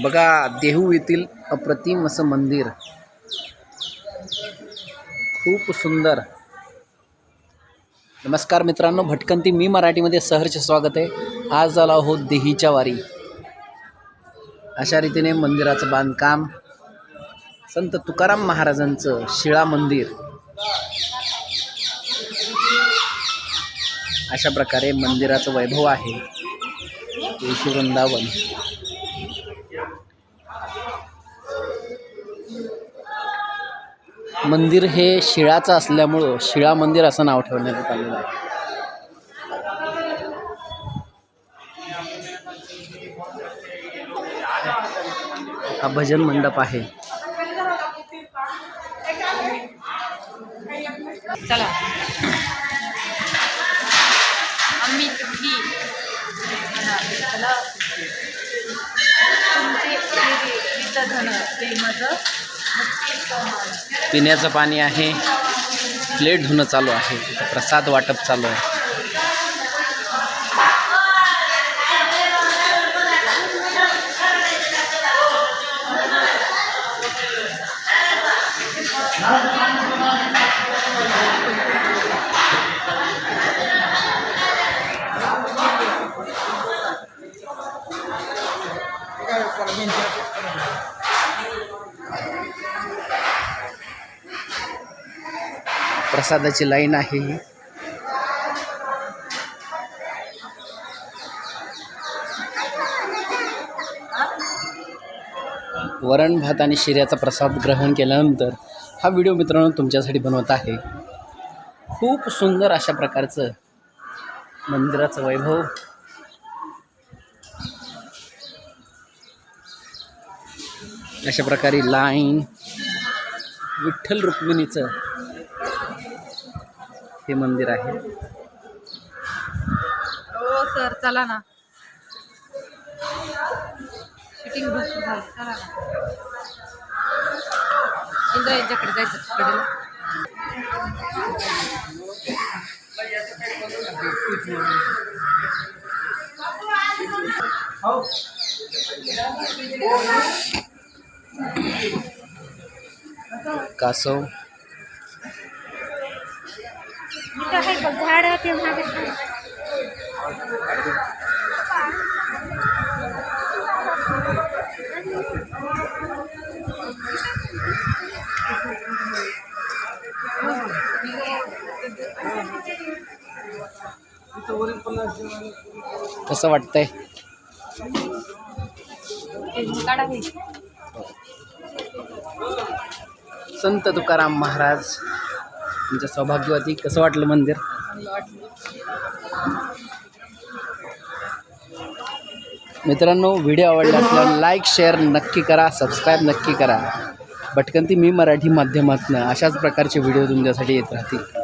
बघा देहू येथील अप्रतिम असं मंदिर. खूप सुंदर. नमस्कार मित्रांनो भटकंती मी मराठीमध्ये सहर्ष स्वागत आहे. आज आला आहोत देहीच्या वारी. अशा रीतीने मंदिराचं बांधकाम संत तुकाराम महाराजांचं शिळा मंदिर अशा प्रकारे मंदिराचं वैभव आहे. तुळशी वृंदावन. मंदिर हे शिळाचं असल्यामुळं शिळा मंदिर असं नाव ठेवण्यात आलेलं आहे. हा भजन मंडप आहे. चला. धन ते माझं. पिण्याचं पाणी आहे. प्लेट धुणं चालू आहे. प्रसाद वाटप चालू आहे. प्रसादाची लाईन आहे. ही वरण भात आणि शिऱ्याचा प्रसाद ग्रहण केल्यानंतर हा व्हिडिओ मित्रांनो तुमच्यासाठी बनवत आहे. खूप सुंदर अशा प्रकारचं मंदिराचं वैभव. अशा प्रकारे लाईन विठ्ठल रुक्मिणीचं हे मंदिर आहे. हो सर चला ना. शूटिंग भरपूर झाली चला ना. इंद्रा यांच्याकडे जायचं कडेला कासव. आहे बघ झाड ते मागे कसं वाटतंय. संत तुकाराम महाराज. तुमच्या सौभाग्यवती कसं वाटलं मंदिर? मित्रांनो व्हिडिओ आवडला असल्यास लाईक शेअर नक्की करा सबस्क्राईब नक्की करा. भटकंती मी मराठी माध्यमातून अशाच प्रकारचे व्हिडिओ तुमच्यासाठी येत राहतील.